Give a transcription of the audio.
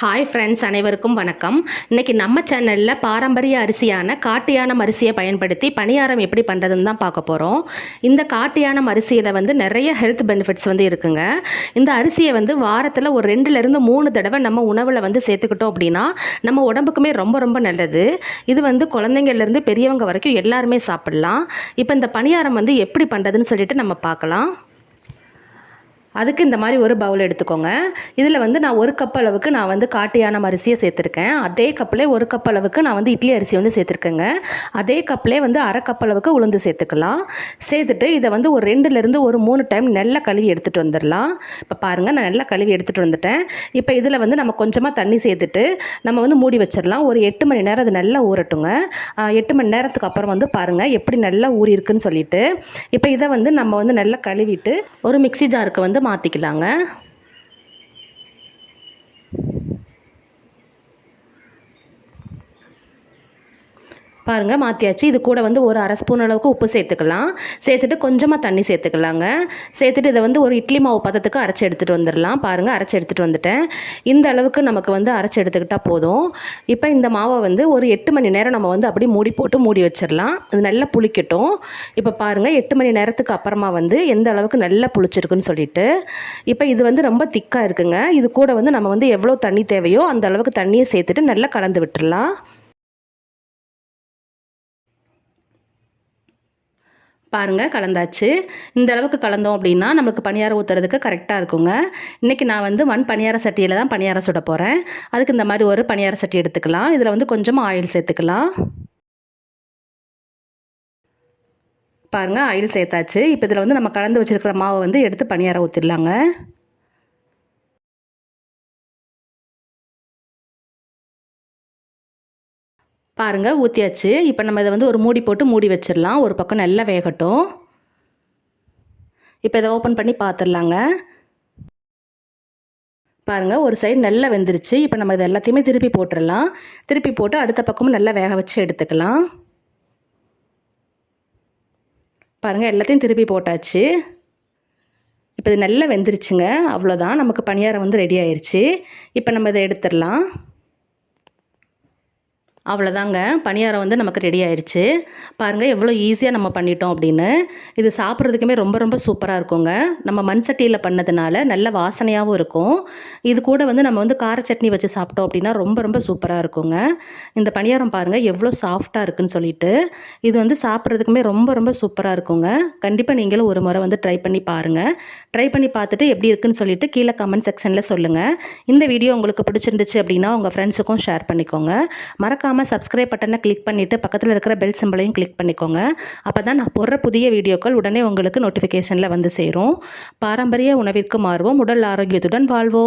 Hi friends அனைவருக்கும் வணக்கம். இன்றைக்கி நம்ம சேனலில் பாரம்பரிய அரிசியான காட்டியானம் அரிசியை பயன்படுத்தி பணியாரம் எப்படி பண்ணுறதுன்னு தான் பார்க்க போகிறோம் இந்த காட்டியானம் அரிசியில் வந்து நிறைய ஹெல்த் பெனிஃபிட்ஸ் வந்து இருக்குங்க. இந்த அரிசியை வந்து வாரத்தில் ஒரு ரெண்டுலேருந்து மூணு தடவை நம்ம உணவில் வந்து சேர்த்துக்கிட்டோம் அப்படின்னா நம்ம உடம்புக்குமே ரொம்ப ரொம்ப நல்லது. இது வந்து குழந்தைங்கள்லேருந்து பெரியவங்க வரைக்கும் எல்லாருமே சாப்பிட்லாம். இப்போ இந்த பணியாரம் வந்து எப்படி பண்ணுறதுன்னு சொல்லிட்டு நம்ம பார்க்கலாம். அதுக்கு இந்த மாதிரி ஒரு பவுல் எடுத்துக்கோங்க. இதில் வந்து நான் ஒரு கப் அளவுக்கு நான் வந்து காட்டியான அரிசியை சேர்த்துருக்கேன். அதே கப்பில் ஒரு கப் அளவுக்கு நான் வந்து இட்லி அரிசி வந்து சேர்த்துருக்கேங்க. அதே கப்பிலே வந்து அரை கப் அளவுக்கு உளுந்து சேர்த்துக்கலாம். சேர்த்துட்டு இதை வந்து ஒரு ரெண்டுலேருந்து ஒரு மூணு டைம் நல்லா கழுவி எடுத்துகிட்டு வந்துடலாம். இப்போ பாருங்கள் நான் நல்லா கழுவி எடுத்துகிட்டு வந்துட்டேன். இப்போ இதில் வந்து நம்ம கொஞ்சமாக தண்ணி சேர்த்துட்டு நம்ம வந்து மூடி வச்சிடலாம். ஒரு எட்டு மணி நேரம் அது நல்லா ஊறட்டுங்க. எட்டு மணி நேரத்துக்கு அப்புறம் வந்து பாருங்கள் எப்படி நல்லா ஊறி இருக்குன்னு சொல்லிட்டு. இப்போ இதை வந்து நம்ம வந்து நல்லா கழுவிட்டு ஒரு மிக்ஸி ஜாருக்கு வந்து மாற்றிக்கலாங்க பாருங்கள் மாற்றியாச்சு இது கூட வந்து ஒரு அரை ஸ்பூன் அளவுக்கு உப்பு சேர்த்துக்கலாம். சேர்த்துட்டு கொஞ்சமாக தண்ணி சேர்த்துக்கலாங்க. சேர்த்துட்டு இதை வந்து ஒரு இட்லி மாவு பதத்துக்கு அரைச்சி எடுத்துகிட்டு வந்துடலாம். பாருங்கள் அரைச்சி எடுத்துகிட்டு வந்துட்டேன். இந்த அளவுக்கு நமக்கு வந்து அரைச்சி எடுத்துக்கிட்டால் போதும். இப்போ இந்த மாவை வந்து ஒரு எட்டு மணி நேரம் நம்ம வந்து அப்படியே மூடி போட்டு மூடி வச்சிடலாம். இது நல்லா புளிக்கட்டும். இப்போ பாருங்கள் எட்டு மணி நேரத்துக்கு அப்புறமா வந்து எந்த அளவுக்கு நல்லா புளிச்சிருக்குன்னு சொல்லிட்டு. இப்போ இது வந்து ரொம்ப திக்காக இருக்குங்க. இது கூட வந்து நம்ம வந்து எவ்வளோ தண்ணி தேவையோ அந்த அளவுக்கு தண்ணியை சேர்த்துட்டு நல்லா கலந்து விட்டுடலாம். பாருங்கள் கலந்தாச்சு. இந்த அளவுக்கு கலந்தோம் அப்படின்னா நமக்கு பணியாரம் ஊற்றுறதுக்கு கரெக்டாக இருக்குங்க. இன்றைக்கி நான் வந்து மண் பணியார சட்டியில் தான் பணியாரம் சுட போகிறேன் அதுக்கு இந்த மாதிரி ஒரு பணியார சட்டி எடுத்துக்கலாம். இதில் வந்து கொஞ்சமாக ஆயில் சேர்த்துக்கலாம். பாருங்கள் ஆயில் சேர்த்தாச்சு. இப்போ இதில் வந்து நம்ம கலந்து வச்சுருக்கிற மாவை வந்து எடுத்து பணியாரம் ஊற்றிடலாங்க பாருங்கள் ஊற்றியாச்சு இப்போ நம்ம இதை வந்து ஒரு மூடி போட்டு மூடி வச்சிடலாம். ஒரு பக்கம் நல்லா வேகட்டும். இப்போ இதை ஓப்பன் பண்ணி பார்த்துடலாங்க பாருங்கள் ஒரு சைடு நல்லா வெந்துருச்சு. இப்போ நம்ம இதை எல்லாத்தையுமே திருப்பி போட்டுடலாம். திருப்பி போட்டு அடுத்த பக்கமும் நல்லா வேக வச்சு எடுத்துக்கலாம். பாருங்கள் எல்லாத்தையும் திருப்பி போட்டாச்சு. இப்போ இது நல்லா வெந்துருச்சுங்க. அவ்வளோதான் நமக்கு பணியாரம் வந்து ரெடி ஆயிடுச்சு இப்போ நம்ம இதை எடுத்துடலாம். அவ்வளோதாங்க பணியாரம் வந்து நமக்கு ரெடி ஆயிடுச்சு பாருங்கள் எவ்வளோ ஈஸியாக நம்ம பண்ணிட்டோம் அப்படின்னு. இது சாப்பிட்றதுக்குமே ரொம்ப ரொம்ப சூப்பராக இருக்குங்க. நம்ம மண் சட்டியில் பண்ணதுனால நல்ல வாசனையாகவும் இருக்கும். இது கூட வந்து நம்ம வந்து கார சட்னி வச்சு சாப்பிட்டோம் அப்படின்னா ரொம்ப ரொம்ப சூப்பராக இருக்குங்க. இந்த பணியாரம் பாருங்கள் எவ்வளோ சாஃப்டாக இருக்குன்னு சொல்லிட்டு. இது வந்து சாப்பிட்றதுக்குமே ரொம்ப ரொம்ப சூப்பராக இருக்குங்க. கண்டிப்பாக நீங்களும் ஒரு முறை வந்து ட்ரை பண்ணி பாருங்கள் ட்ரை பண்ணி பார்த்துட்டு எப்படி இருக்குன்னு சொல்லிட்டு கீழே கமெண்ட் செக்ஷனில் சொல்லுங்கள் இந்த வீடியோ உங்களுக்கு பிடிச்சிருந்துச்சு அப்படின்னா உங்கள் ஃப்ரெண்ட்ஸுக்கும் ஷேர் பண்ணிக்கோங்க. மறக்காமல் சப்ஸ்கிரைப் பட்டனை கிளிக் பண்ணிவிட்டு பக்கத்தில் இருக்கிற பெல் சிம்பிளையும் கிளிக் பண்ணிக்கோங்க. அப்போ தான் நான் போடுற புதிய வீடியோக்கள் உடனே உங்களுக்கு நோட்டிஃபிகேஷனில் வந்து சேரும். பாரம்பரிய உணவிற்கு மாறுவோம். உடல் ஆரோக்கியத்துடன் வாழ்வோம்.